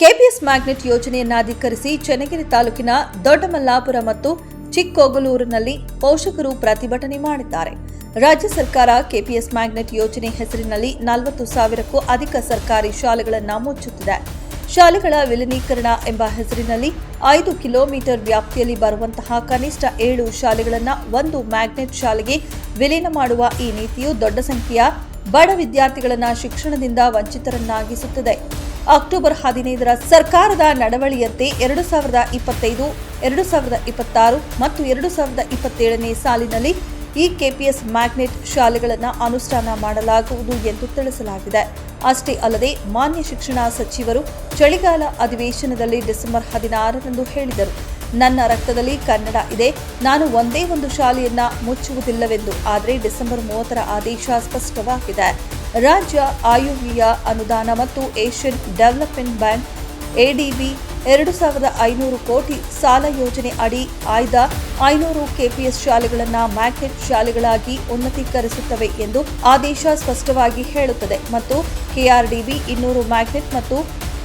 KPS magnet ಯೋಜನೆಯನ್ನ ಅಧಿಕರಿಸಿ ಚನ್ನಗಿರಿ ತಾಲೂಕಿನ ದೊಡ್ಡಮಲ್ಲಾಪುರ ಮತ್ತು ಚಿಕ್ಕೋಗಲೂರಿನಲ್ಲಿ ಪೋಷಕರು ಪ್ರತಿಭಟನೆ ಮಾಡಿದ್ದಾರೆ. ರಾಜ್ಯ ಸರ್ಕಾರ ಕೆಪಿಎಸ್ ಮ್ಯಾಗ್ನೆಟ್ ಯೋಜನೆ ಹೆಸರಿನಲ್ಲಿ ನಲವತ್ತು ಸಾವಿರಕ್ಕೂ ಅಧಿಕ ಸರ್ಕಾರಿ ಶಾಲೆಗಳನ್ನು ಮುಚ್ಚುತ್ತಿದೆ. ಶಾಲೆಗಳ ವಿಲೀನೀಕರಣ ಎಂಬ ಹೆಸರಿನಲ್ಲಿ ಐದು ಕಿಲೋಮೀಟರ್ ವ್ಯಾಪ್ತಿಯಲ್ಲಿ ಬರುವಂತಹ ಕನಿಷ್ಠ ಏಳು ಶಾಲೆಗಳನ್ನು ಒಂದು ಮ್ಯಾಗ್ನೆಟ್ ಶಾಲೆಗೆ ವಿಲೀನ ಮಾಡುವ ಈ ನೀತಿಯು ದೊಡ್ಡ ಸಂಖ್ಯೆಯ ಬಡ ವಿದ್ಯಾರ್ಥಿಗಳನ್ನು ಶಿಕ್ಷಣದಿಂದ ವಂಚಿತರನ್ನಾಗಿಸುತ್ತದೆ. ಅಕ್ಟೋಬರ್ ಹದಿನೈದರ ಸರ್ಕಾರದ ನಡವಳಿಯಂತೆ ಎರಡು ಸಾವಿರದ ಇಪ್ಪತ್ತೈದು, ಎರಡು ಸಾವಿರದ ಇಪ್ಪತ್ತಾರು ಮತ್ತು ಎರಡು ಸಾವಿರದ ಇಪ್ಪತ್ತೇಳನೇ ಸಾಲಿನಲ್ಲಿ ಈ ಕೆಪಿಎಸ್ ಮ್ಯಾಗ್ನೆಟ್ ಶಾಲೆಗಳನ್ನು ಅನುಷ್ಠಾನ ಮಾಡಲಾಗುವುದು ಎಂದು ತಿಳಿಸಲಾಗಿದೆ. ಅಷ್ಟೇ ಅಲ್ಲದೆ ಮಾನ್ಯ ಶಿಕ್ಷಣ ಸಚಿವರು ಚಳಿಗಾಲ ಅಧಿವೇಶನದಲ್ಲಿ ಡಿಸೆಂಬರ್ ಹದಿನಾರರಂದು ಹೇಳಿದರು, ನನ್ನ ರಕ್ತದಲ್ಲಿ ಕನ್ನಡ ಇದೆ, ನಾನು ಒಂದೇ ಒಂದು ಶಾಲೆಯನ್ನ ಮುಚ್ಚುವುದಿಲ್ಲವೆಂದು. ಆದರೆ ಡಿಸೆಂಬರ್ ಮೂವತ್ತರ ಆದೇಶ ಸ್ಪಷ್ಟವಾಗಿದೆ. ರಾಜ್ಯ ಆಯುವಿಯ ಅನುದಾನ ಮತ್ತು ಏಷ್ಯನ್ ಡೆವಲಪ್ಮೆಂಟ್ ಬ್ಯಾಂಕ್, ಎಡಿಬಿ, ಎರಡು ಸಾವಿರದ ಐನೂರು ಕೋಟಿ ಸಾಲ ಯೋಜನೆ ಅಡಿ ಆಯ್ದ ಐನೂರು ಕೆಪಿಎಸ್ ಶಾಲೆಗಳನ್ನು ಮ್ಯಾಕೆಟ್ ಶಾಲೆಗಳಾಗಿ ಉನ್ನತೀಕರಿಸುತ್ತವೆ ಎಂದು ಆದೇಶ ಸ್ಪಷ್ಟವಾಗಿ ಹೇಳುತ್ತದೆ. ಮತ್ತು ಕೆಆರ್ಡಿಬಿ ಇನ್ನೂರು ಮ್ಯಾಗ್ನೆಟ್ ಮತ್ತು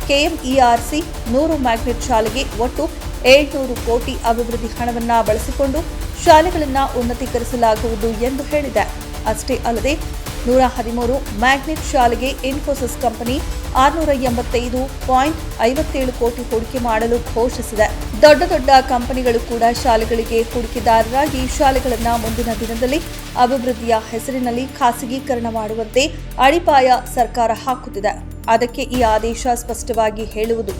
ಕೆಎಂಇಆರ್ಸಿ ನೂರು ಮ್ಯಾಗ್ನೆಟ್ ಶಾಲೆಗೆ ಒಟ್ಟು ಏಳ್ನೂರು ಕೋಟಿ ಅಭಿವೃದ್ಧಿ ಹಣವನ್ನು ಬಳಸಿಕೊಂಡು ಶಾಲೆಗಳನ್ನು ಉನ್ನತೀಕರಿಸಲಾಗುವುದು ಎಂದು ಹೇಳಿದೆ. ಅಷ್ಟೇ ಅಲ್ಲದೆ ನೂರ ಹದಿಮೂರು ಮ್ಯಾಗ್ನೆಟ್ ಶಾಲೆಗೆ ಇನ್ಫೋಸಿಸ್ ಕಂಪನಿ ಆರುನೂರ ಎಂಬತ್ತೈದು ಪಾಯಿಂಟ್ ಐವತ್ತೇಳು ಕೋಟಿ ಹೂಡಿಕೆ ಮಾಡಲು ಘೋಷಿಸಿದೆ. ದೊಡ್ಡ ದೊಡ್ಡ ಕಂಪನಿಗಳು ಕೂಡ ಶಾಲೆಗಳಿಗೆ ಹೂಡಿಕೆದಾರರಾಗಿ ಶಾಲೆಗಳನ್ನು ಮುಂದಿನ ದಿನದಲ್ಲಿ ಅಭಿವೃದ್ಧಿಯ ಹೆಸರಿನಲ್ಲಿ ಖಾಸಗೀಕರಣ ಮಾಡುವಂತೆ ಅಡಿಪಾಯ ಸರ್ಕಾರ ಹಾಕುತ್ತಿದೆ. ಅದಕ್ಕೆ ಈ ಆದೇಶ ಸ್ಪಷ್ಟವಾಗಿ ಹೇಳುವುದು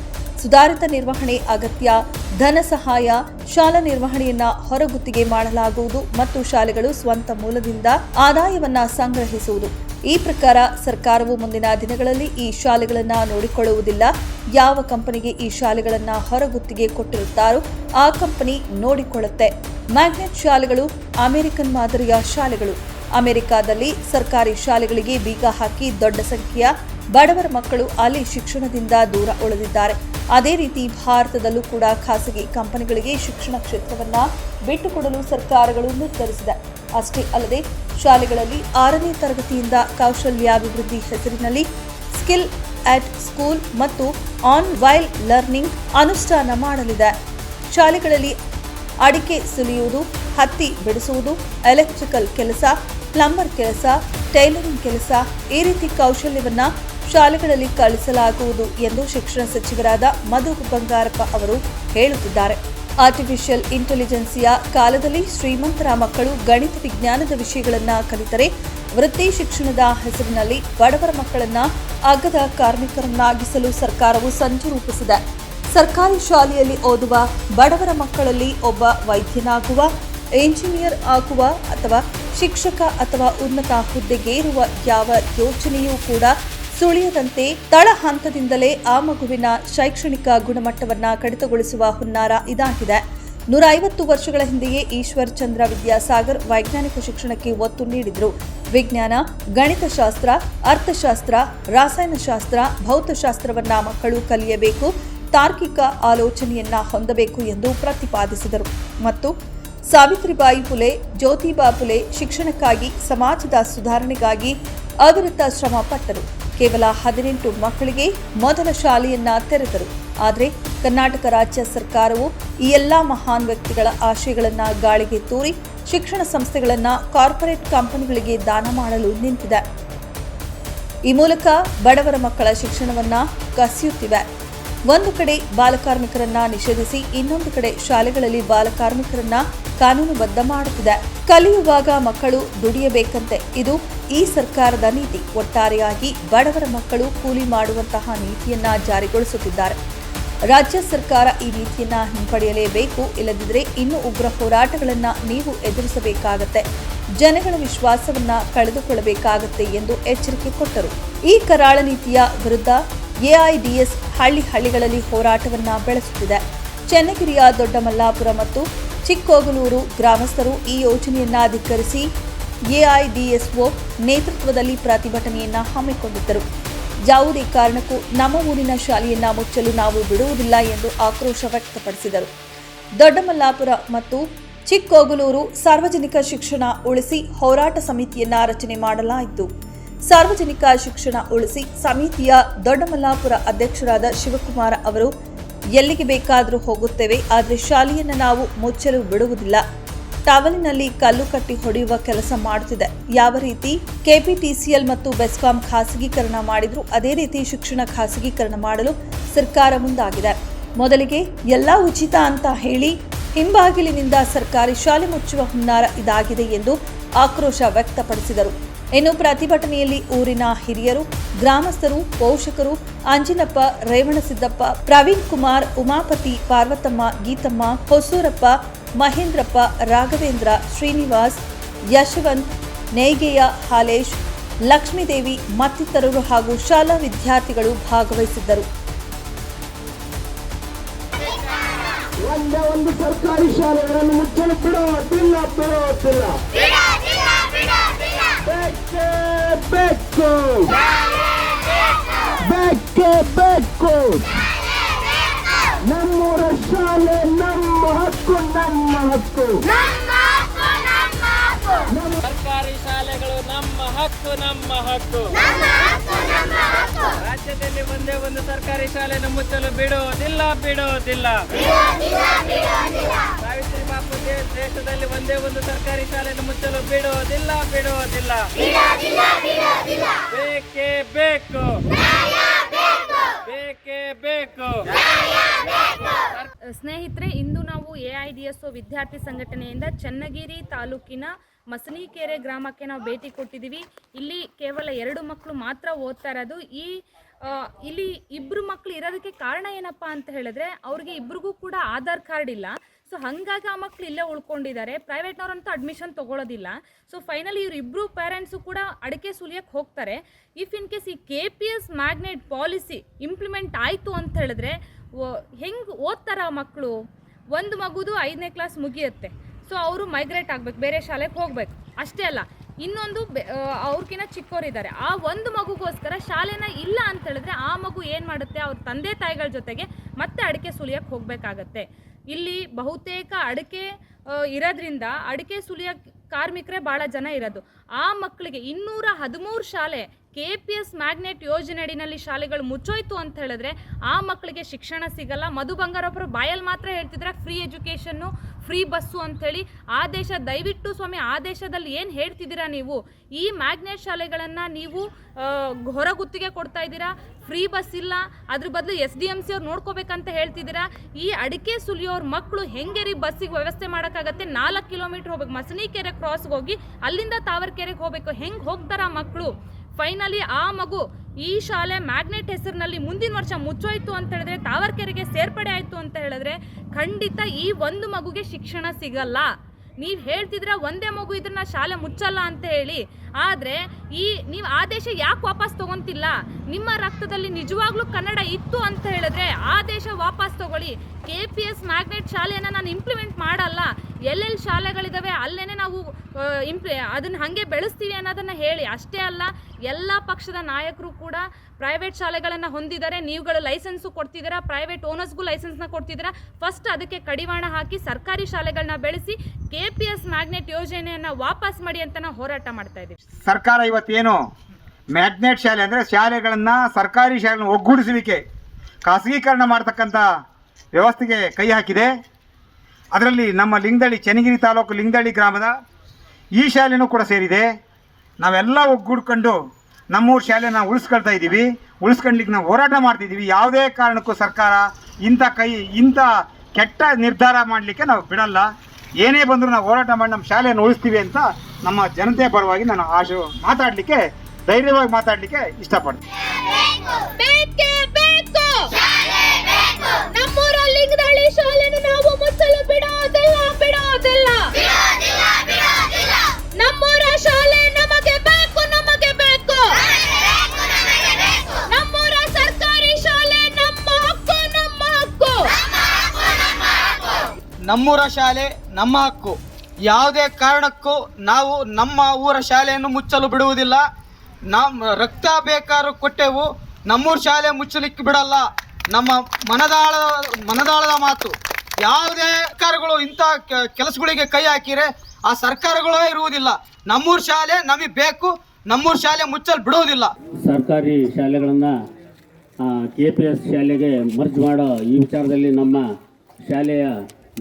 ಸುಧಾರಿತ ನಿರ್ವಹಣೆ ಅಗತ್ಯ, ಧನ ಸಹಾಯ, ಶಾಲಾ ನಿರ್ವಹಣೆಯನ್ನ ಹೊರಗುತ್ತಿಗೆ ಮಾಡಲಾಗುವುದು ಮತ್ತು ಶಾಲೆಗಳು ಸ್ವಂತ ಮೂಲದಿಂದ ಆದಾಯವನ್ನ ಸಂಗ್ರಹಿಸುವುದು. ಈ ಪ್ರಕಾರ ಸರ್ಕಾರವು ಮುಂದಿನ ದಿನಗಳಲ್ಲಿ ಈ ಶಾಲೆಗಳನ್ನ ನೋಡಿಕೊಳ್ಳುವುದಿಲ್ಲ. ಯಾವ ಕಂಪನಿಗೆ ಈ ಶಾಲೆಗಳನ್ನ ಹೊರಗುತ್ತಿಗೆ ಕೊಟ್ಟಿರುತ್ತಾರೋ ಆ ಕಂಪನಿ ನೋಡಿಕೊಳ್ಳುತ್ತೆ. ಮ್ಯಾಗ್ನೆಟ್ ಶಾಲೆಗಳು, ಅಮೆರಿಕನ್ ಮಾದರಿಯ ಶಾಲೆಗಳು. ಅಮೆರಿಕಾದಲ್ಲಿ ಸರ್ಕಾರಿ ಶಾಲೆಗಳಿಗೆ ಬೀಗ ಹಾಕಿ ದೊಡ್ಡ ಸಂಖ್ಯೆಯ ಬಡವರ ಮಕ್ಕಳು ಅಲ್ಲಿ ಶಿಕ್ಷಣದಿಂದ ದೂರ ಉಳಿದಿದ್ದಾರೆ. ಅದೇ ರೀತಿ ಭಾರತದಲ್ಲೂ ಕೂಡ ಖಾಸಗಿ ಕಂಪನಿಗಳಿಗೆ ಶಿಕ್ಷಣ ಕ್ಷೇತ್ರವನ್ನು ಬಿಟ್ಟುಕೊಡಲು ಸರ್ಕಾರಗಳು ನಿರ್ಧರಿಸಿದೆ. ಅಷ್ಟೇ ಅಲ್ಲದೆ ಶಾಲೆಗಳಲ್ಲಿ ಆರನೇ ತರಗತಿಯಿಂದ ಕೌಶಲ್ಯಾಭಿವೃದ್ಧಿ ಹೆಸರಿನಲ್ಲಿ ಸ್ಕಿಲ್ ಅಟ್ ಸ್ಕೂಲ್ ಮತ್ತು ಆನ್ ವೈಲ್ ಲರ್ನಿಂಗ್ ಅನುಷ್ಠಾನ ಮಾಡಲಿದೆ. ಶಾಲೆಗಳಲ್ಲಿ ಅಡಿಕೆ ಸುಲಿಯುವುದು, ಹತ್ತಿ ಬಿಡಿಸುವುದು, ಎಲೆಕ್ಟ್ರಿಕಲ್ ಕೆಲಸ, ಪ್ಲಂಬರ್ ಕೆಲಸ, ಟೈಲರಿಂಗ್ ಕೆಲಸ ಈ ರೀತಿ ಕೌಶಲ್ಯವನ್ನ ಶಾಲೆಗಳಲ್ಲಿ ಕಲಿಸಲಾಗುವುದು ಎಂದು ಶಿಕ್ಷಣ ಸಚಿವರಾದ ಮಧು ಬಂಗಾರಪ್ಪ ಅವರು ಹೇಳುತ್ತಿದ್ದಾರೆ. ಆರ್ಟಿಫಿಷಿಯಲ್ ಇಂಟೆಲಿಜೆನ್ಸಿಯ ಕಾಲದಲ್ಲಿ ಶ್ರೀಮಂತರ ಮಕ್ಕಳು ಗಣಿತ ವಿಜ್ಞಾನದ ವಿಷಯಗಳನ್ನು ಕಲಿತರೆ ವೃತ್ತಿ ಶಿಕ್ಷಣದ ಹೆಸರಿನಲ್ಲಿ ಬಡವರ ಮಕ್ಕಳನ್ನ ಅಗ್ಗದ ಕಾರ್ಮಿಕರನ್ನಾಗಿಸಲು ಸರ್ಕಾರವು ಸಂಚು ರೂಪಿಸಿದೆ. ಸರ್ಕಾರಿ ಶಾಲೆಯಲ್ಲಿ ಓದುವ ಬಡವರ ಮಕ್ಕಳಲ್ಲಿ ಒಬ್ಬ ವೈದ್ಯನಾಗುವ ಎಂಜಿನಿಯರ್ ಆಗುವ ಅಥವಾ ಶಿಕ್ಷಕ ಅಥವಾ ಉನ್ನತ ಹುದ್ದೆಗೇರುವ ಯಾವ ಯೋಚನೆಯೂ ಕೂಡ ಸುಳಿಯದಂತೆ ತಳ ಹಂತದಿಂದಲೇ ಆ ಮಗುವಿನ ಶೈಕ್ಷಣಿಕ ಗುಣಮಟ್ಟವನ್ನ ಕಡಿತಗೊಳಿಸುವ ಹುನ್ನಾರ ಇದಾಗಿದೆ. ನೂರ ಐವತ್ತು ವರ್ಷಗಳ ಹಿಂದೆಯೇ ಈಶ್ವರ್ ಚಂದ್ರ ವಿದ್ಯಾಸಾಗರ್ ವೈಜ್ಞಾನಿಕ ಶಿಕ್ಷಣಕ್ಕೆ ಒತ್ತು ನೀಡಿದರು. ವಿಜ್ಞಾನ, ಗಣಿತಶಾಸ್ತ್ರ, ಅರ್ಥಶಾಸ್ತ್ರ, ರಾಸಾಯನಶಾಸ್ತ್ರ, ಭೌತಶಾಸ್ತ್ರವನ್ನ ಮಕ್ಕಳು ಕಲಿಯಬೇಕು, ತಾರ್ಕಿಕ ಆಲೋಚನೆಯನ್ನ ಹೊಂದಬೇಕು ಎಂದು ಪ್ರತಿಪಾದಿಸಿದರು. ಮತ್ತು ಸಾವಿತ್ರಿಬಾಯಿ ಫುಲೆ, ಜ್ಯೋತಿಬಾ ಫುಲೆ ಶಿಕ್ಷಣಕ್ಕಾಗಿ ಸಮಾಜದ ಸುಧಾರಣೆಗಾಗಿ ಅವಿರತ ಶ್ರಮ ಪಟ್ಟರು. ಕೇವಲ ಹದಿನೆಂಟು ಮಕ್ಕಳಿಗೆ ಮೊದಲ ಶಾಲೆಯನ್ನ ತೆರೆದರು. ಆದರೆ ಕರ್ನಾಟಕ ರಾಜ್ಯ ಸರ್ಕಾರವು ಈ ಎಲ್ಲ ಮಹಾನ್ ವ್ಯಕ್ತಿಗಳ ಆಶಯಗಳನ್ನ ಗಾಳಿಗೆ ತೂರಿ ಶಿಕ್ಷಣ ಸಂಸ್ಥೆಗಳನ್ನ ಕಾರ್ಪೊರೇಟ್ ಕಂಪನಿಗಳಿಗೆ ದಾನ ಮಾಡಲು ನಿಂತಿದೆ. ಈ ಮೂಲಕ ಬಡವರ ಮಕ್ಕಳ ಶಿಕ್ಷಣವನ್ನ ಕಸಿಯುತ್ತಿವೆ. ಒಂದು ಕಡೆ ಬಾಲಕಾರ್ಮಿಕರನ್ನ ನಿಷೇಧಿಸಿ ಇನ್ನೊಂದು ಕಡೆ ಶಾಲೆಗಳಲ್ಲಿ ಬಾಲಕಾರ್ಮಿಕರನ್ನ ಕಾನೂನುಬದ್ಧ ಮಾಡುತ್ತಿದೆ. ಕಲಿಯುವಾಗ ಮಕ್ಕಳು ದುಡಿಯಬೇಕಂತೆ. ಇದು ಈ ಸರ್ಕಾರದ ನೀತಿ. ಒಟ್ಟಾರೆಯಾಗಿ ಬಡವರ ಮಕ್ಕಳು ಕೂಲಿ ಮಾಡುವಂತಹ ನೀತಿಯನ್ನ ಜಾರಿಗೊಳಿಸುತ್ತಿದ್ದಾರೆ. ರಾಜ್ಯ ಸರ್ಕಾರ ಈ ನೀತಿಯನ್ನ ಹಿಂಪಡೆಯಲೇಬೇಕು. ಇಲ್ಲದಿದ್ದರೆ ಇನ್ನು ಉಗ್ರ ಹೋರಾಟಗಳನ್ನ ನೀವು ಎದುರಿಸಬೇಕಾಗತ್ತೆ. ಜನಗಳ ವಿಶ್ವಾಸವನ್ನ ಕಳೆದುಕೊಳ್ಳಬೇಕಾಗತ್ತೆ ಎಂದು ಎಚ್ಚರಿಕೆ ಕೊಟ್ಟರು. ಈ ಕರಾಳ ನೀತಿಯ ವಿರುದ್ಧ ಎಐಡಿಎಸ್ ಹಳ್ಳಿ ಹಳ್ಳಿಗಳಲ್ಲಿ ಹೋರಾಟವನ್ನ ಬೆಳೆಸುತ್ತಿದೆ. ಚನ್ನಗಿರಿಯ ದೊಡ್ಡಮಲ್ಲಾಪುರ ಮತ್ತು ಚಿಕ್ಕೋಗಲೂರು ಗ್ರಾಮಸ್ಥರು ಈ ಯೋಜನೆಯನ್ನ ಧಿಕ್ಕರಿಸಿ ಎಐಡಿಎಸ್ಒ ನೇತೃತ್ವದಲ್ಲಿ ಪ್ರತಿಭಟನೆಯನ್ನ ಹಮ್ಮಿಕೊಂಡಿದ್ದರು. ಯಾವುದೇ ಕಾರಣಕ್ಕೂ ನಮ್ಮ ಊರಿನ ಶಾಲೆಯನ್ನ ಮುಚ್ಚಲು ನಾವು ಬಿಡುವುದಿಲ್ಲ ಎಂದು ಆಕ್ರೋಶ ವ್ಯಕ್ತಪಡಿಸಿದರು. ದೊಡ್ಡಮಲ್ಲಾಪುರ ಮತ್ತು ಚಿಕ್ಕೋಗಲೂರು ಸಾರ್ವಜನಿಕ ಶಿಕ್ಷಣ ಉಳಿಸಿ ಹೋರಾಟ ಸಮಿತಿಯನ್ನ ರಚನೆ ಮಾಡಲಾಯಿತು. ಸಾರ್ವಜನಿಕ ಶಿಕ್ಷಣ ಉಳಿಸಿ ಸಮಿತಿಯ ದೊಡ್ಡಮಲ್ಲಾಪುರ ಅಧ್ಯಕ್ಷರಾದ ಶಿವಕುಮಾರ ಅವರು, ಎಲ್ಲಿಗೆ ಬೇಕಾದರೂ ಹೋಗುತ್ತೇವೆ, ಆದರೆ ಶಾಲೆಯನ್ನು ನಾವು ಮುಚ್ಚಲು ಬಿಡುವುದಿಲ್ಲ. ಟವಲಿನಲ್ಲಿ ಕಲ್ಲು ಕಟ್ಟಿ ಹೊಡೆಯುವ ಕೆಲಸ ಮಾಡುತ್ತಿದೆ. ಯಾವ ರೀತಿ? ಕೆಪಿಟಿಸಿಎಲ್ ಮತ್ತು ಬೆಸ್ಕಾಂ ಖಾಸಗೀಕರಣ ಮಾಡಿದ್ರು, ಅದೇ ರೀತಿ ಶಿಕ್ಷಣ ಖಾಸಗೀಕರಣ ಮಾಡಲು ಸರ್ಕಾರ ಮುಂದಾಗಿದೆ. ಮೊದಲಿಗೆ ಎಲ್ಲ ಉಚಿತ ಅಂತ ಹೇಳಿ, ಹಿಂಬಾಗಿಲಿನಿಂದ ಸರ್ಕಾರಿ ಶಾಲೆ ಮುಚ್ಚುವ ಹುನ್ನಾರ ಇದಾಗಿದೆ ಎಂದು ಆಕ್ರೋಶ ವ್ಯಕ್ತಪಡಿಸಿದರು. ಇನ್ನು ಪ್ರತಿಭಟನೆಯಲ್ಲಿ ಊರಿನ ಹಿರಿಯರು, ಗ್ರಾಮಸ್ಥರು, ಪೋಷಕರು, ಅಂಜಿನಪ್ಪ ರೇವಣಸಿದ್ದಪ್ಪ ಪ್ರವೀಣ್ ಕುಮಾರ್, ಉಮಾಪತಿ, ಪಾರ್ವತಮ್ಮ, ಗೀತಮ್ಮ, ಹೊಸೂರಪ್ಪ, ಮಹೇಂದ್ರಪ್ಪ, ರಾಘವೇಂದ್ರ, ಶ್ರೀನಿವಾಸ್, ಯಶವಂತ್, ನೇಯ್ಗೆಯ ಹಾಲೇಶ್, ಲಕ್ಷ್ಮೀದೇವಿ ಮತ್ತಿತರರು ಹಾಗೂ ಶಾಲಾ ವಿದ್ಯಾರ್ಥಿಗಳು ಭಾಗವಹಿಸಿದ್ದರು. ಒಂದೇ ಸರ್ಕಾರಿ ಶಾಲೆಗಳನ್ನು ಮುಚ್ಚಲು ಬಿಡುವುದಿಲ್ಲ ಬಿಡುವುದಿಲ್ಲ ಬೇಕೇ ಬೇಕು ಬೇಕೇ ಬೇಕು ನಮ್ಮೂರ ಶಾಲೆ ನಮ್ಮ ಹಕ್ಕು ನಮ್ಮ ಹಕ್ಕು. ಸರ್ಕಾರಿ ಶಾಲೆಗಳು ನಮ್ಮ ಹಕ್ಕು ನಮ್ಮ ಹಕ್ಕು. ರಾಜ್ಯದಲ್ಲಿ ಒಂದೇ ಒಂದು ಸರ್ಕಾರಿ ಶಾಲೆಯನ್ನು ಮುಚ್ಚಲು ಬಿಡುವುದಿಲ್ಲ ಬಿಡುವುದಿಲ್ಲ ಸಾವಿತ್ರಿ ದೇಶದಲ್ಲಿ ಒಂದೇ ಒಂದು ಸರ್ಕಾರಿ ಶಾಲೆಯನ್ನು ಮುಚ್ಚಲು ಬಿಡುವುದಿಲ್ಲ ಬಿಡುವುದಿಲ್ಲ ಬೇಕೇ ಬೇಕು. ಬೇಕೇ. ಬೇಕು ಸ್ನೇಹಿತರೆ ಇಂದು ನಾವು A I D S O ವಿದ್ಯಾರ್ಥಿ ಸಂಘಟನೆಯಿಂದ ಚನ್ನಗಿರಿ ತಾಲೂಕಿನ ಮಸನೀಕೆರೆ ಗ್ರಾಮಕ್ಕೆ ನಾವು ಭೇಟಿ ಕೊಟ್ಟಿದ್ದೀವಿ. ಇಲ್ಲಿ ಕೇವಲ ಎರಡು ಮಕ್ಕಳು ಮಾತ್ರ ಓದ್ತಾ ಇರೋದು. ಈ ಇಲ್ಲಿ ಇಬ್ಬರು ಮಕ್ಕಳು ಇರೋದಕ್ಕೆ ಕಾರಣ ಏನಪ್ಪ ಅಂತ ಹೇಳಿದ್ರೆ ಅವ್ರಿಗೆ ಇಬ್ರಿಗೂ ಕೂಡ ಆಧಾರ್ ಕಾರ್ಡ್ ಇಲ್ಲ. ಸೊ ಹಾಗಾಗಿ ಆ ಮಕ್ಕಳು ಇಲ್ಲೇ ಉಳ್ಕೊಂಡಿದ್ದಾರೆ. ಪ್ರೈವೇಟ್ನವ್ರಂತೂ ಅಡ್ಮಿಷನ್ ತೊಗೊಳೋದಿಲ್ಲ. ಸೊ ಫೈನಲಿ ಇವರಿಬ್ಬರು ಪೇರೆಂಟ್ಸು ಕೂಡ ಅಡಿಕೆ ಸುಲಿಯಕ್ಕೆ ಹೋಗ್ತಾರೆ. ಇಫ್ ಇನ್ ಕೇಸ್ ಈ K P S magnet policy implement ಆಯಿತು ಅಂತ ಹೇಳಿದ್ರೆ ಹೆಂಗೆ ಓದ್ತಾರೆ ಆ ಮಕ್ಕಳು ಒಂದು ಮಗುದು ಐದನೇ ಕ್ಲಾಸ್ ಮುಗಿಯುತ್ತೆ. ಸೊ ಅವರು ಮೈಗ್ರೇಟ್ ಆಗಬೇಕು, ಬೇರೆ ಶಾಲೆಗೆ ಹೋಗಬೇಕು. ಅಷ್ಟೇ ಅಲ್ಲ, ಇನ್ನೊಂದು ಅವ್ರ್ಕಿನ್ನ ಚಿಕ್ಕವರಿದ್ದಾರೆ ಆ ಒಂದು ಮಗುಗೋಸ್ಕರ ಶಾಲೆನ ಇಲ್ಲ ಅಂತ ಹೇಳಿದ್ರೆ ಆ ಮಗು ಏನು ಮಾಡುತ್ತೆ? ಅವ್ರ ತಂದೆ ತಾಯಿಗಳ ಜೊತೆಗೆ ಮತ್ತೆ ಅಡಿಕೆ ಸುಲಿಯಕ್ಕೆ ಹೋಗಬೇಕಾಗತ್ತೆ. ಇಲ್ಲಿ ಬಹುತೇಕ ಅಡಿಕೆ ಇರೋದ್ರಿಂದ ಅಡಿಕೆ ಸುಲಿಯ ಕಾರ್ಮಿಕರೇ ಭಾಳ ಜನ ಇರೋದು. ಆ ಮಕ್ಕಳಿಗೆ ಇನ್ನೂರ ಹದಿಮೂರು ಶಾಲೆ ಕೆ ಪಿ ಎಸ್ ಮ್ಯಾಗ್ನೆಟ್ ಯೋಜನೆ ಅಡಿನಲ್ಲಿ ಶಾಲೆಗಳು ಮುಚ್ಚೋಯ್ತು ಅಂತ ಹೇಳಿದ್ರೆ ಆ ಮಕ್ಕಳಿಗೆ ಶಿಕ್ಷಣ ಸಿಗಲ್ಲ. ಮಧು ಬಂಗಾರಪ್ಪರು ಬಾಯಲ್ಲಿ ಮಾತ್ರ ಹೇಳ್ತಿದ್ರೆ ಫ್ರೀ ಎಜುಕೇಷನ್ನು ಫ್ರೀ ಬಸ್ಸು ಅಂಥೇಳಿ ಆದೇಶ, ದಯವಿಟ್ಟು ಸ್ವಾಮಿ ಆದೇಶದಲ್ಲಿ ಏನು ಹೇಳ್ತಿದ್ದೀರಾ ನೀವು? ಈ ಮ್ಯಾಗ್ನೆಟ್ ಶಾಲೆಗಳನ್ನು ನೀವು ಹೊರಗುತ್ತಿಗೆ ಕೊಡ್ತಾ ಇದ್ದೀರಾ? ಫ್ರೀ ಬಸ್ ಇಲ್ಲ, ಅದ್ರ ಬದಲು ಎಸ್ ಡಿ ಎಂ ಸಿ ಅವ್ರು ನೋಡ್ಕೋಬೇಕಂತ ಹೇಳ್ತಿದ್ದೀರಾ? ಈ ಅಡಿಕೆ ಸುಲಿಯೋರ್ ಮಕ್ಕಳು ಹೆಂಗೆ ರೀ ಬಸ್ಸಿಗೆ ವ್ಯವಸ್ಥೆ ಮಾಡೋಕ್ಕಾಗತ್ತೆ? ನಾಲ್ಕು ಕಿಲೋಮೀಟ್ರ್ ಹೋಗ್ಬೇಕು ಮಸನೀಕೆರೆ ಕ್ರಾಸ್ಗೆ ಹೋಗಿ ಅಲ್ಲಿಂದ ತಾವರ್ಕೆರೆಗೆ ಹೋಗ್ಬೇಕು. ಹೆಂಗೆ ಹೋಗ್ತಾರ ಮಕ್ಕಳು ಫೈನಲಿ ಆ ಮಗು ಈ ಶಾಲೆ ಮ್ಯಾಗ್ನೆಟ್ ಹೆಸರಿನಲ್ಲಿ ಮುಂದಿನ ವರ್ಷ ಮುಚ್ಚೋಯ್ತು ಅಂತ ಹೇಳಿದ್ರೆ ತಾವರ್ಕೆರೆಗೆ ಸೇರ್ಪಡೆ ಆಯಿತು ಅಂತ ಹೇಳಿದ್ರೆ ಖಂಡಿತ ಈ ಒಂದು ಮಗುಗೆ ಶಿಕ್ಷಣ ಸಿಗಲ್ಲ. ನೀವು ಹೇಳ್ತಿದ್ರ ಒಂದೇ ಮಗು ಇದನ್ನ ಶಾಲೆ ಮುಚ್ಚಲ್ಲ ಅಂತ ಹೇಳಿ. ಆದರೆ ಈ ನೀವು ಆದೇಶ ಯಾಕೆ ವಾಪಸ್ ತಗೊಂತಿಲ್ಲ? ನಿಮ್ಮ ರಕ್ತದಲ್ಲಿ ನಿಜವಾಗ್ಲೂ ಕನ್ನಡ ಇತ್ತು ಅಂತ ಹೇಳಿದ್ರೆ ಆದೇಶ ವಾಪಸ್ ತಗೊಳ್ಳಿ. ಕೆ ಪಿ ಎಸ್ ಮ್ಯಾಗ್ನೆಟ್ ಶಾಲೆಯನ್ನು ನಾನು ಇಂಪ್ಲಿಮೆಂಟ್ ಮಾಡಲ್ಲ. ಎಲ್ಲೆಲ್ಲಿ ಶಾಲೆಗಳಿದ್ದಾವೆ ಅಲ್ಲೇ ನಾವು ಇಂಪ್ಲಿ ಅದನ್ನು ಹಾಗೆ ಬೆಳೆಸ್ತೀವಿ ಅನ್ನೋದನ್ನು ಹೇಳಿ. ಅಷ್ಟೇ ಅಲ್ಲ, ಎಲ್ಲ ಪಕ್ಷದ ನಾಯಕರು ಕೂಡ ಪ್ರೈವೇಟ್ ಶಾಲೆಗಳನ್ನು ಹೊಂದಿದ್ದಾರೆ ನೀವುಗಳು ಲೈಸೆನ್ಸು ಕೊಡ್ತಿದ್ದೀರಾ ಪ್ರೈವೇಟ್ ಓನರ್ಸ್ಗೂ ಲೈಸೆನ್ಸ್ನ ಕೊಡ್ತಿದ್ದೀರಾ ಫಸ್ಟ್ ಅದಕ್ಕೆ ಕಡಿವಾಣ ಹಾಕಿ ಸರ್ಕಾರಿ ಶಾಲೆಗಳನ್ನ ಬೆಳೆಸಿ ಕೆ ಪಿ ಎಸ್ ಮ್ಯಾಗ್ನೆಟ್ ಯೋಜನೆಯನ್ನು ವಾಪಸ್ ಮಾಡಿ ಅಂತ ಹೋರಾಟ ಮಾಡ್ತಾ ಇದ್ದೀವಿ. ಸರ್ಕಾರ ಇವತ್ತೇನು ಮ್ಯಾಗ್ನೆಟ್ ಶಾಲೆ ಅಂದರೆ ಶಾಲೆಗಳನ್ನು ಸರ್ಕಾರಿ ಶಾಲೆಗಳನ್ನು ಒಗ್ಗೂಡಿಸುವಿಕೆ ಖಾಸಗೀಕರಣ ಮಾಡ್ತಕ್ಕಂಥ ವ್ಯವಸ್ಥೆಗೆ ಕೈ ಹಾಕಿದೆ. ಅದರಲ್ಲಿ ನಮ್ಮ ಲಿಂಗದಳ್ಳಿ ಚನ್ನಗಿರಿ ತಾಲೂಕು ಲಿಂಗದಳ್ಳಿ ಗ್ರಾಮದ ಈ ಶಾಲೆನೂ ಕೂಡ ಸೇರಿದೆ. ನಾವೆಲ್ಲ ಒಗ್ಗೂಡ್ಕೊಂಡು ನಮ್ಮೂರ ಶಾಲೆನ ಉಳಿಸ್ಕೊಳ್ತಾ ಇದ್ದೀವಿ. ಉಳಿಸ್ಕೊಂಡ್ಲಿಕ್ಕೆ ನಾವು ಹೋರಾಟ ಮಾಡ್ತಿದ್ದೀವಿ ಯಾವುದೇ ಕಾರಣಕ್ಕೂ ಸರ್ಕಾರ ಇಂಥ ಕೈ, ಇಂಥ ಕೆಟ್ಟ ನಿರ್ಧಾರ ಮಾಡಲಿಕ್ಕೆ ನಾವು ಬಿಡಲ್ಲ. ಏನೇ ಬಂದರೂ ನಾವು ಹೋರಾಟ ಮಾಡಿ ನಮ್ಮ ಶಾಲೆಯನ್ನು ಉಳಿಸ್ತೀವಿ ಅಂತ ನಮ್ಮ ಜನತೆ ಪರವಾಗಿ ನಾನು ಆಶು ಮಾತಾಡಲಿಕ್ಕೆ, ಧೈರ್ಯವಾಗಿ ಮಾತಾಡಲಿಕ್ಕೆ ಇಷ್ಟಪಡ್ತೀನಿ. ನಮ್ಮೂರ ಶಾಲೆ ಶಾಲೆನ ನಾವು ಮುಚ್ಚಲು ಬಿಡೋದಿಲ್ಲ ಬಿಡೋದಿಲ್ಲ. ನಮ್ಮೂರ ಶಾಲೆ ನಮಗೆ ಬೇಕು ನಮಗೆ ಬೇಕು. ನಮ್ಮೂರ ಸರ್ಕಾರಿ ಶಾಲೆ ನಮ್ಮ ಹಕ್ಕು ನಮ್ಮ ಹಕ್ಕು. ನಮ್ಮೂರ ಶಾಲೆ ನಮ್ಮ ಹಕ್ಕು. ಯಾವುದೇ ಕಾರಣಕ್ಕೂ ನಾವು ನಮ್ಮ ಊರ ಶಾಲೆಯನ್ನು ಮುಚ್ಚಲು ಬಿಡುವುದಿಲ್ಲ. ನಮ್ಮ ರಕ್ತ ಬೇಕಾದ್ರೂ ಕೊಟ್ಟೆವು. ನಮ್ಮೂರ ಶಾಲೆ ಮುಚ್ಚಲಿಕ್ಕೆ ಬಿಡಲ್ಲ. ನಮ್ಮ ಮನದಾಳ ಮನದಾಳದ ಮಾತು. ಯಾವುದೇ ಸರ್ಕಾರಗಳು ಇಂಥ ಕೆಲಸಗಳಿಗೆ ಕೈ ಹಾಕಿರೆ ಆ ಸರ್ಕಾರಗಳೇ ಇರುವುದಿಲ್ಲ. ನಮ್ಮೂರ ಶಾಲೆ ನಮಗೆ ಬೇಕು, ನಮ್ಮೂರು ಶಾಲೆ ಮುಚ್ಚಲು ಬಿಡುವುದಿಲ್ಲ. ಸರ್ಕಾರಿ ಶಾಲೆಗಳನ್ನು ಕೆ ಪಿ ಎಸ್ ಶಾಲೆಗೆ ಮರ್ಜ್ ಮಾಡೋ ಈ ವಿಚಾರದಲ್ಲಿ ನಮ್ಮ ಶಾಲೆಯ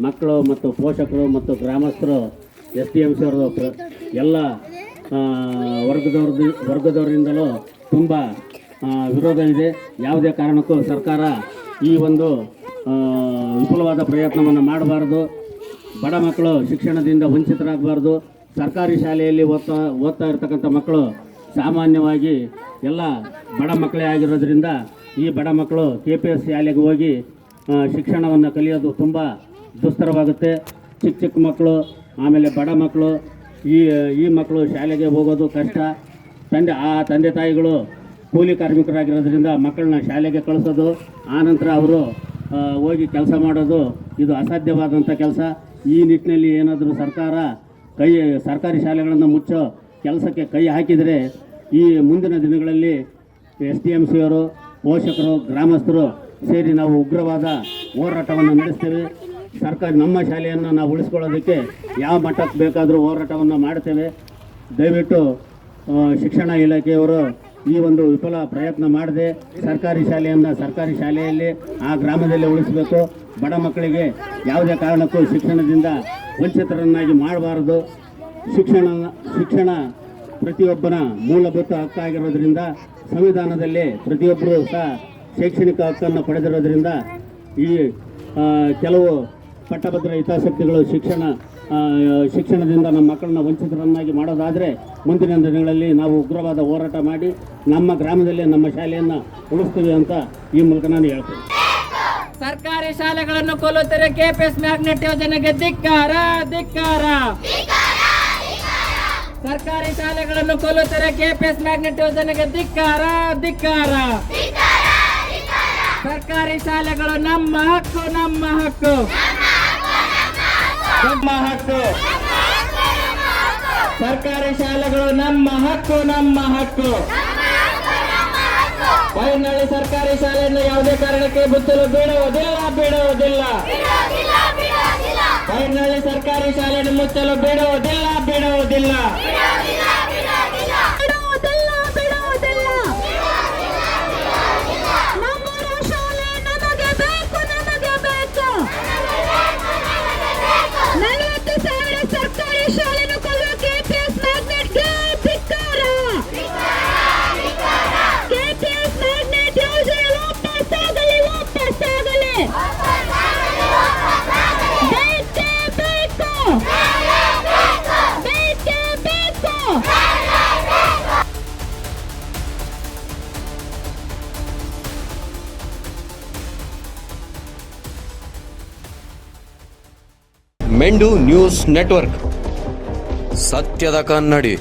ಮಕ್ಕಳು ಮತ್ತು ಪೋಷಕರು ಮತ್ತು ಗ್ರಾಮಸ್ಥರು, ಎಸ್ ಡಿ ಎಂ ಸಿ ಅವರು ಎಲ್ಲ ವರ್ಗದವ್ರದ್ದು, ವರ್ಗದವರಿಂದಲೂ ತುಂಬ ವಿರೋಧ ಇದೆ ಯಾವುದೇ ಕಾರಣಕ್ಕೂ ಸರ್ಕಾರ ಈ ಒಂದು ವಿಫುಲವಾದ ಪ್ರಯತ್ನವನ್ನು ಮಾಡಬಾರದು. ಬಡ ಮಕ್ಕಳು ಶಿಕ್ಷಣದಿಂದ ವಂಚಿತರಾಗಬಾರ್ದು. ಸರ್ಕಾರಿ ಶಾಲೆಯಲ್ಲಿ ಓದ್ತಾ ಓದ್ತಾ ಇರ್ತಕ್ಕಂಥ ಮಕ್ಕಳು ಸಾಮಾನ್ಯವಾಗಿ ಎಲ್ಲ ಬಡ ಮಕ್ಕಳೇ ಆಗಿರೋದ್ರಿಂದ ಈ ಬಡ ಮಕ್ಕಳು ಕೆ ಪಿ ಎಸ್ ಶಾಲೆಗೆ ಹೋಗಿ ಶಿಕ್ಷಣವನ್ನು ಕಲಿಯೋದು ತುಂಬ ದುಸ್ತರವಾಗುತ್ತೆ. ಚಿಕ್ಕ ಚಿಕ್ಕ ಮಕ್ಕಳು, ಆಮೇಲೆ ಬಡ ಮಕ್ಕಳು, ಈ ಈ ಮಕ್ಕಳು ಶಾಲೆಗೆ ಹೋಗೋದು ಕಷ್ಟ. ತಂದೆ, ಆ ತಂದೆ ತಾಯಿಗಳು ಕೂಲಿ ಕಾರ್ಮಿಕರಾಗಿರೋದ್ರಿಂದ ಮಕ್ಕಳನ್ನ ಶಾಲೆಗೆ ಕಳಿಸೋದು ಆನಂತರ ಅವರು ಹೋಗಿ ಕೆಲಸ ಮಾಡೋದು ಇದು ಅಸಾಧ್ಯವಾದಂಥ ಕೆಲಸ. ಈ ನಿಟ್ಟಿನಲ್ಲಿ ಏನಾದರೂ ಸರ್ಕಾರ ಕೈ, ಸರ್ಕಾರಿ ಶಾಲೆಗಳನ್ನು ಮುಚ್ಚೋ ಕೆಲಸಕ್ಕೆ ಕೈ ಹಾಕಿದರೆ ಈ ಮುಂದಿನ ದಿನಗಳಲ್ಲಿ ಎಸ್ ಡಿ ಎಂ ಸಿಯವರು, ಪೋಷಕರು, ಗ್ರಾಮಸ್ಥರು ಸೇರಿ ನಾವು ಉಗ್ರವಾದ ಹೋರಾಟವನ್ನು ನಡೆಸ್ತೇವೆ. ಸರ್ಕಾರ ನಮ್ಮ ಶಾಲೆಯನ್ನು ನಾವು ಉಳಿಸ್ಕೊಳ್ಳೋದಕ್ಕೆ ಯಾವ ಮಟ್ಟಕ್ಕೆ ಬೇಕಾದರೂ ಹೋರಾಟವನ್ನು ಮಾಡ್ತೇವೆ ದಯವಿಟ್ಟು ಶಿಕ್ಷಣ ಇಲಾಖೆಯವರು ಈ ಒಂದು ವಿಫಲ ಪ್ರಯತ್ನ ಮಾಡದೆ ಸರ್ಕಾರಿ ಶಾಲೆಯನ್ನು ಸರ್ಕಾರಿ ಶಾಲೆಯಲ್ಲಿ ಆ ಗ್ರಾಮದಲ್ಲಿ ಉಳಿಸಬೇಕು. ಬಡ ಮಕ್ಕಳಿಗೆ ಯಾವುದೇ ಕಾರಣಕ್ಕೂ ಶಿಕ್ಷಣದಿಂದ ವಂಚಿತರನ್ನಾಗಿ ಮಾಡಬಾರದು. ಶಿಕ್ಷಣ ಶಿಕ್ಷಣ ಪ್ರತಿಯೊಬ್ಬನ ಮೂಲಭೂತ ಹಕ್ಕಾಗಿರೋದ್ರಿಂದ ಸಂವಿಧಾನದಲ್ಲಿ ಪ್ರತಿಯೊಬ್ಬರೂ ಸಹ ಶೈಕ್ಷಣಿಕ ಹಕ್ಕನ್ನು ಪಡೆದಿರೋದ್ರಿಂದ ಈ ಕೆಲವು ಪಟ್ಟಭದ್ರ ಹಿತಾಸಕ್ತಿಗಳು ಶಿಕ್ಷಣ ಶಿಕ್ಷಣದಿಂದ ನಮ್ಮ ಮಕ್ಕಳನ್ನ ವಂಚಿತರನ್ನಾಗಿ ಮಾಡೋದಾದರೆ ಮುಂದಿನ ದಿನಗಳಲ್ಲಿ ನಾವು ಉಗ್ರವಾದ ಹೋರಾಟ ಮಾಡಿ ನಮ್ಮ ಗ್ರಾಮದಲ್ಲಿ ನಮ್ಮ ಶಾಲೆಯನ್ನು ಉಳಿಸ್ತೀವಿ ಅಂತ ಈ ಮೂಲಕ ನಾನು ಹೇಳ್ತೇನೆ. ಸರ್ಕಾರಿ ಶಾಲೆಗಳನ್ನು ಕೊಲ್ಲುತ್ತಿರುವ ಕೆಪಿಎಸ್ ಮ್ಯಾಗ್ನೆಟ್ ಯೋಜನೆಗೆ ಧಿಕ್ಕಾರ ಧಿಕ್ಕಾರ. ಸರ್ಕಾರಿ ಶಾಲೆಗಳನ್ನು ಕೊಲ್ಲುತ್ತಿರುವ ಕೆಪಿಎಸ್ ಮ್ಯಾಗ್ನೆಟ್ ಯೋಜನೆಗೆ ಧಿಕ್ಕಾರ ಧಿಕ್ಕಾರ. ಸರ್ಕಾರಿ ಶಾಲೆಗಳು ನಮ್ಮ ಹಕ್ಕು ನಮ್ಮ ಹಕ್ಕು. ನಮ್ಮ ಹಕ್ಕು. ಸರ್ಕಾರಿ ಶಾಲೆಗಳು ನಮ್ಮ ಹಕ್ಕು ನಮ್ಮ ಹಕ್ಕು. ಬೈನಹಳ್ಳಿ ಸರ್ಕಾರಿ ಶಾಲೆಯನ್ನು ಯಾವುದೇ ಕಾರಣಕ್ಕೆ ಮುಚ್ಚಲು ಬಿಡುವುದಿಲ್ಲ ಬಿಡುವುದಿಲ್ಲ. ಬೈನಹಳ್ಳಿ ಸರ್ಕಾರಿ ಶಾಲೆಯನ್ನು ಮುಚ್ಚಲು ಬಿಡುವುದಿಲ್ಲ ಬಿಡುವುದಿಲ್ಲ. ಮೆಂಡು ನ್ಯೂಸ್ ನೆಟ್ವರ್ಕ್ ಸತ್ಯದ ಕನ್ನಡಿ